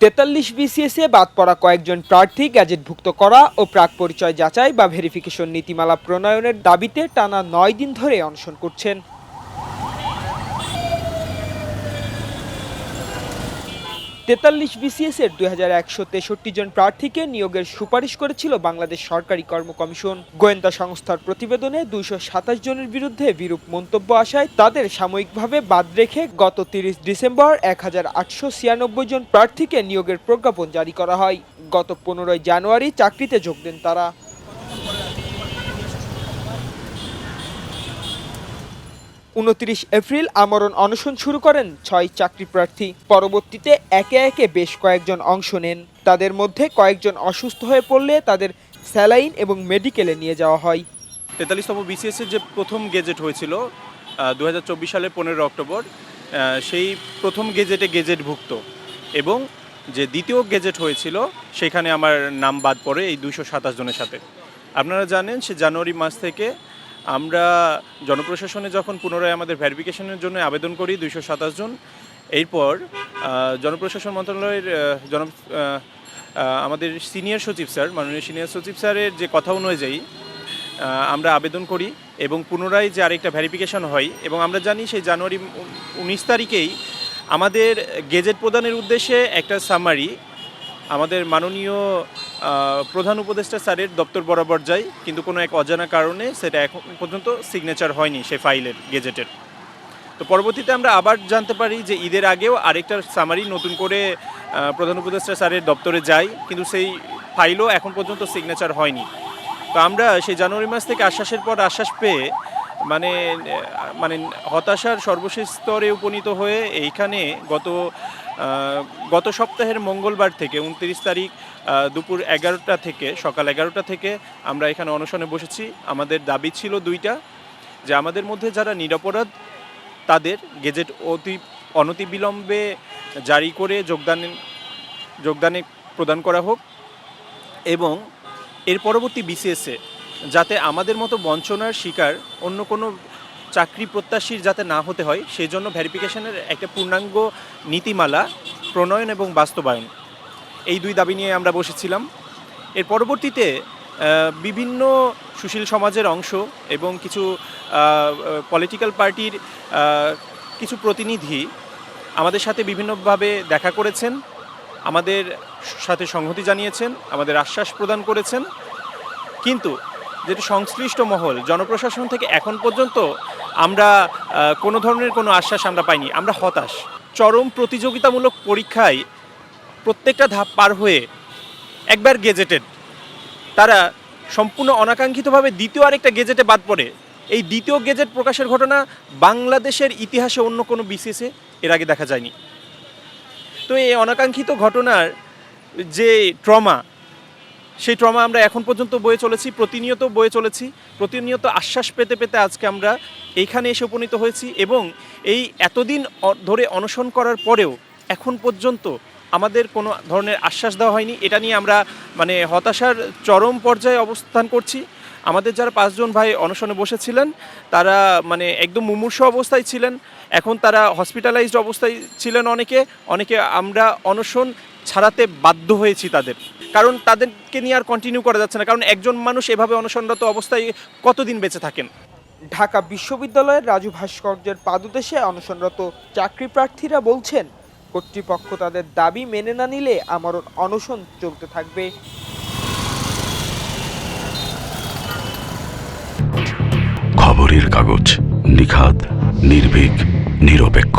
তেতাল্লিশ বিসিএসে বাদ পড়া কয়েকজন প্রার্থী গ্যাজেটভুক্ত করা ও প্রাক পরিচয় যাচাই বা ভেরিফিকেশন নীতিমালা প্রণয়নের দাবিতে টানা নয় দিন ধরে অনশন করছেন। তেতাল্লিশ বিসিএস এর দুই হাজার একশো তেষট্টি জন প্রার্থীকে নিয়োগের সুপারিশ করেছিল বাংলাদেশ সরকারি কর্ম কমিশন। গোয়েন্দা সংস্থার প্রতিবেদনে দুইশো সাতাশ জনের বিরুদ্ধে বিরূপ মন্তব্য আসায় তাদের সাময়িকভাবে বাদ রেখে গত তিরিশ ডিসেম্বর এক হাজার আটশো ছিয়ানব্বই জন প্রার্থীকে নিয়োগের প্রজ্ঞাপন জারি করা হয়। গত পনেরোই জানুয়ারি চাকরিতে যোগ দেন তারা। উনত্রিশ এপ্রিল আমরণ অনশন শুরু করেন ছয় চাকরি প্রার্থী। পরবর্তীতে একে একে বেশ কয়েকজন অংশ নেন। তাদের মধ্যে কয়েকজন অসুস্থ হয়ে পড়লে তাদের স্যালাইন এবং মেডিকেলে নিয়ে যাওয়া হয়। তেতাল্লিশতম বিসিএস এর যে প্রথম গেজেট হয়েছিল দু সালের পনেরো অক্টোবর সেই প্রথম গেজেটে গেজেটভুক্ত এবং যে দ্বিতীয় গেজেট হয়েছিল, সেখানে আমার নাম বাদ পড়ে এই দুশো সাতাশ জনের সাথে। আপনারা জানেন সে জানুয়ারি মাস থেকে আমরা জনপ্রশাসনে যখন পুনরায় আমাদের ভেরিফিকেশনের জন্য আবেদন করি দুইশো সাতাশ জন, এরপর জনপ্রশাসন মন্ত্রণালয়ের জন আমাদের সিনিয়র সচিব স্যার, মাননীয় সিনিয়র সচিব স্যারের যে কথা অনুযায়ী আমরা আবেদন করি এবং পুনরায় যে আরেকটা ভেরিফিকেশন হয় এবং আমরা জানি সেই জানুয়ারি উনিশ তারিখেই আমাদের গেজেট প্রদানের উদ্দেশ্যে একটা সামারি আমাদের মাননীয় প্রধান উপদেষ্টা স্যারের দপ্তর বরাবর যায় কিন্তু কোনো এক অজানা কারণে সেটা এখন পর্যন্ত সিগনেচার হয়নি সেই ফাইলের, গেজেটের। তো পরবর্তীতে আমরা আবার জানতে পারি যে ঈদের আগেও আরেকটা সামারি নতুন করে প্রধান উপদেষ্টা স্যারের দপ্তরে যায় কিন্তু সেই ফাইলও এখন পর্যন্ত সিগনেচার হয়নি। তো আমরা সেই জানুয়ারি মাস থেকে আশ্বাসের পর আশ্বাস পেয়ে মানে মানে হতাশার সর্বশেষ স্তরে উপনীত হয়ে এইখানে গত গত সপ্তাহের মঙ্গলবার থেকে উনত্রিশ তারিখ দুপুর এগারোটা থেকে, সকাল এগারোটা থেকে আমরা এখানে অনশনে বসেছি। আমাদের দাবি ছিল দুইটা, যে আমাদের মধ্যে যারা নিরপরাধ, তাদের গেজেট অতি অনতিবিলম্বে জারি করে যোগদান, যোগদানে প্রদান করা হোক এবং এর পরবর্তী বিসিএসে যাতে আমাদের মতো বঞ্চনার শিকার অন্য কোনো চাকরি প্রত্যাশীর যাতে না হতে হয় সেই জন্য ভেরিফিকেশনের একটা পূর্ণাঙ্গ নীতিমালা, প্রণয়ন এবং বাস্তবায়ন। এই দুই দাবি নিয়ে আমরা বসেছিলাম। এর পরবর্তীতে বিভিন্ন সুশীল সমাজের অংশ এবং কিছু পলিটিক্যাল পার্টির কিছু প্রতিনিধি আমাদের সাথে বিভিন্নভাবে দেখা করেছেন, আমাদের সাথে সংহতি জানিয়েছেন, আমাদের আশ্বাস প্রদান করেছেন। কিন্তু যেটি সংশ্লিষ্ট মহল, জনপ্রশাসন থেকে এখন পর্যন্ত আমরা কোনো ধরনের কোনো আশ্বাস আমরা পাইনি। আমরা হতাশ। চরম প্রতিযোগিতামূলক পরীক্ষায় প্রত্যেকটা ধাপ পার হয়ে একবার গেজেটেড, তারা সম্পূর্ণ অনাকাঙ্ক্ষিতভাবে দ্বিতীয় আরেকটা গেজেটে বাদ পড়ে। এই দ্বিতীয় গেজেট প্রকাশের ঘটনা বাংলাদেশের ইতিহাসে অন্য কোনো বিসিএসে এর আগে দেখা যায়নি। তো এই অনাকাঙ্ক্ষিত ঘটনার যে ট্রমা সেই ট্রমা আমরা এখন পর্যন্ত বয়ে চলেছি, প্রতিনিয়ত বয়ে চলেছি, প্রতিনিয়ত আশ্বাস পেতে পেতে আজকে আমরা এইখানে এসে উপনীত হয়েছি এবং এই এতদিন ধরে অনশন করার পরেও এখন পর্যন্ত আমাদের কোনো ধরনের আশ্বাস দেওয়া হয়নি। এটা নিয়ে আমরা মানে হতাশার চরম পর্যায়ে অবস্থান করছি। আমাদের যারা পাঁচজন ভাই অনশনে বসেছিলেন, তারা মানে একদম মুমূর্ষ অবস্থায় ছিলেন। এখন তারা হসপিটালাইজড অবস্থায় ছিলেন অনেকে। অনেকে আমরা অনশন ছাড়াতে বাধ্য হয়েছি তাদের। কারণ তাদেরকে নিয়ে আর কন্টিনিউ করা যাচ্ছে না। কারণ একজন মানুষ এভাবে অনশনরত অবস্থায় কতদিন বেঁচে থাকেন? ঢাকা বিশ্ববিদ্যালয়ের রাজু ভাস্কর্যের পাদদেশে অনশনরত চাকরি প্রার্থীরা বলছেন কর্তৃপক্ষ তাদের দাবি মেনে না নিলে আমরণ অনশন চলতে থাকবে। খবরের কাগজ নিখাত নির্ভীক নিরপেক্ষ।